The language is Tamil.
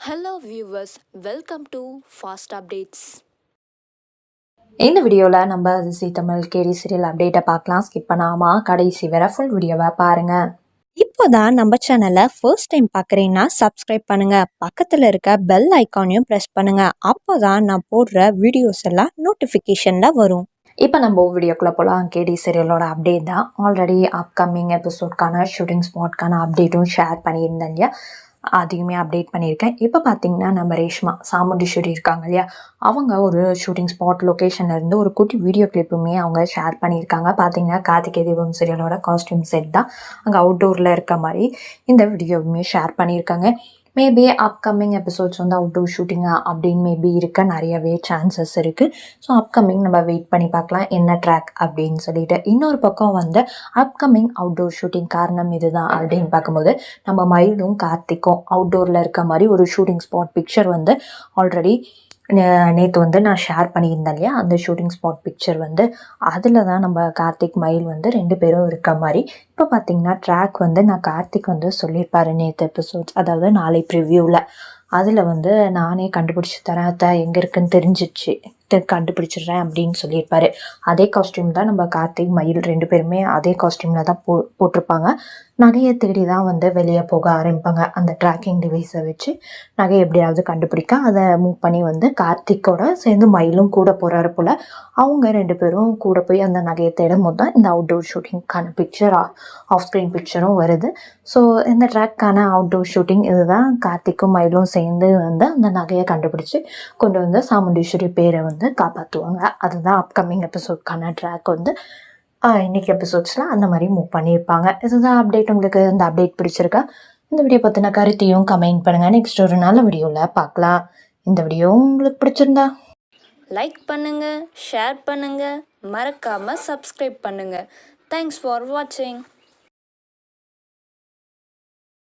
Hello viewers welcome to fast updates இந்த வீடியோவில் நம்ம ஜி தமிழ் கேடி சீரியல் அப்டேட்டை பார்க்கலாம். ஸ்கிப் பண்ணாமல் கடைசி வரை ஃபுல் வீடியோவை பாருங்கள் இப்போதான் நம்ம சேனலை ஃபர்ஸ்ட் டைம் பார்க்குறீங்கன்னா சப்ஸ்கிரைப் பண்ணுங்க. பக்கத்தில் இருக்க பெல் ஐக்கானையும் ப்ரெஸ் பண்ணுங்க. அப்போதான் நான் போடுற வீடியோஸ் எல்லாம் நோட்டிஃபிகேஷனில் வரும். இப்போ நம்ம வீடியோக்குள்ளே போகலாம் கேடி சீரியலோட அப்டேட் தான் ஆல்ரெடி அப்கமிங் எபிசோட்கான ஷூட்டிங் ஸ்பாட்கான அப்டேட்டும் ஷேர் பண்ணியிருந்தேன் இல்லையா? அதையுமே அப்டேட் பண்ணியிருக்கேன். இப்போ பார்த்தீங்கன்னா நம்ம ரேஷ்மா சாமுண்டீஸ்வரி இருக்காங்க இல்லையா? அவங்க ஒரு ஷூட்டிங் ஸ்பாட் லொக்கேஷன்லேருந்து ஒரு குட்டி வீடியோ கிளிப்புமே அவங்க ஷேர் பண்ணியிருக்காங்க. பார்த்தீங்கன்னா கார்த்திகே தீபம் சீரியலோட காஸ்டியூம் செட் தான். அங்கே அவுட்டோரில் இருக்க மாதிரி இந்த வீடியோவுமே ஷேர் பண்ணியிருக்காங்க. மேபி அப்கமிங் எபிசோட்ஸ் வந்து அவுட் டோர் ஷூட்டிங்காக அப்படின்னு மேபி இருக்க நிறையவே சான்சஸ் இருக்குது ஸோ அப்கமிங் நம்ம வெயிட் பண்ணி பார்க்கலாம் என்ன ட்ராக் அப்படின்னு சொல்லிட்டு. இன்னொரு பக்கம் வந்து அப்கமிங் அவுட்டோர் ஷூட்டிங் காரணம் இதுதான் அப்படின்னு பார்க்கும்போது நம்ம மயிலும் கார்த்திக்கும் அவுட்டோரில் இருக்க மாதிரி ஒரு ஷூட்டிங் ஸ்பாட் பிக்சர் வந்து ஆல்ரெடி நேற்று வந்து நான் ஷேர் பண்ணியிருந்தேன் இல்லையா? அந்த ஷூட்டிங் ஸ்பாட் பிக்சர் வந்து. அதில் தான் நம்ம கார்த்திக் மயில் வந்து ரெண்டு பேரும் இருக்க மாதிரி. இப்போ பார்த்தீங்கன்னா ட்ராக் வந்து நான் கார்த்திக் வந்து சொல்லியிருப்பாரு நேற்று எபிசோட்ஸ் அதாவது நாளை ப்ரிவ்யூவில் அதில் வந்து நானே கண்டுபிடிச்சி தரேன் எங்கே இருக்குன்னு தெரிஞ்சிச்சு. கண்டுபிடிச்சிடுறேன் அப்படின்னு சொல்லியிருப்பாரு. அதே காஸ்டியூம் தான் நம்ம கார்த்திக் மயில் ரெண்டு பேருமே அதே காஸ்டியூமில் தான் போ போட்டிருப்பாங்க. நகையை தேடி தான் வந்து வெளியே போக ஆரம்பிப்பாங்க. அந்த ட்ராக்கிங் டிவைஸை வச்சு நகை எப்படியாவது கண்டுபிடிக்க அதை மூவ் பண்ணி வந்து கார்த்திக்கோட சேர்ந்து மயிலும் கூட போகிறாரு போல் அவங்க ரெண்டு பேரும் கூட போய் அந்த நகையை தேடும் போது தான் இந்த அவுட்டோர் ஷூட்டிங்க்கான பிக்சர் ஆஃப் ஸ்க்ரீன் பிக்சரும் வருது. ஸோ இந்த ட்ராக்கான அவுட்டோர் ஷூட்டிங் இதுதான் கார்த்திக்கும் மயிலும் சேர்ந்து வந்து அந்த நகையை கண்டுபிடிச்சி கொண்டு வந்து சாமுண்டீஸ்வரி பேரை வந்து காப்பாற்றுவாங்க அதுதான் அப்கமிங் எபிசோட்கான ட்ராக் வந்து இன்றைக்கி இன்னைக்கு எபிசோட்ஸில் அந்த மாதிரி மூவ் பண்ணியிருப்பாங்க. இதுதான் அப்டேட் உங்களுக்கு இந்த அப்டேட் பிடிச்சிருக்கா? இந்த வீடியோ பற்றின கருத்தையும் கமெண்ட் பண்ணுங்கள் நெக்ஸ்ட் ஒரு நல்ல வீடியோவில் பார்க்கலாம். இந்த வீடியோ உங்களுக்கு பிடிச்சிருந்தா. லைக் பண்ணுங்கள் ஷேர் பண்ணுங்கள் மறக்காமல் சப்ஸ்கிரைப் பண்ணுங்கள் தேங்க்ஸ் ஃபார் வாட்சிங்